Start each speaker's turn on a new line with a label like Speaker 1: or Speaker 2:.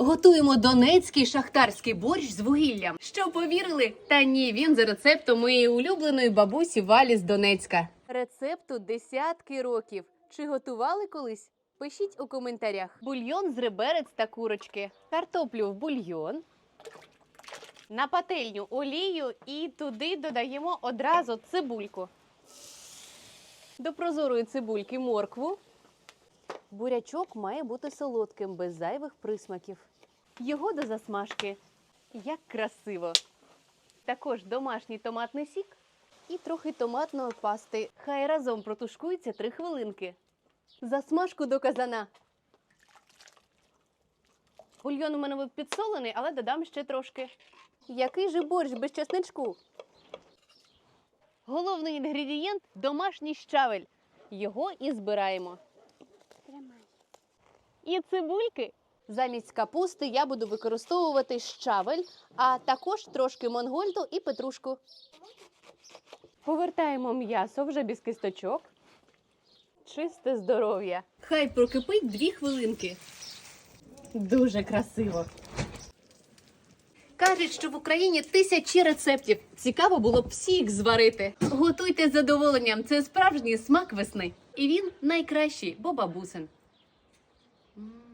Speaker 1: Готуємо донецький шахтарський борщ з вугіллям. Що повірили? Та ні, він за рецептом моєї улюбленої бабусі Валі з Донецька. Рецепту десятки років. Чи готували колись? Пишіть у коментарях. Бульйон з реберець та курочки, картоплю в бульйон. На пательню олію і туди додаємо одразу цибульку. До прозорої цибульки моркву. Бурячок має бути солодким, без зайвих присмаків. Його до засмажки. Як красиво! Також домашній томатний сік і трохи томатної пасти. Хай разом протушкується 3 хвилинки. Засмажку до казана. Бульйон у мене був підсолений, але додам ще трошки. Який же борщ без чесничку? Головний інгредієнт домашній щавель. Його і збираємо. І цибульки. Замість капусти я буду використовувати щавель, а також трошки монгольду і петрушку. Повертаємо м'ясо вже без кисточок. Чисте здоров'я. Хай прокипить дві хвилинки. Дуже красиво. Кажуть, що в Україні тисячі рецептів. Цікаво було б всі їх зварити. Готуйте з задоволенням. Це справжній смак весни. І він найкращий, бо бабусин. mm.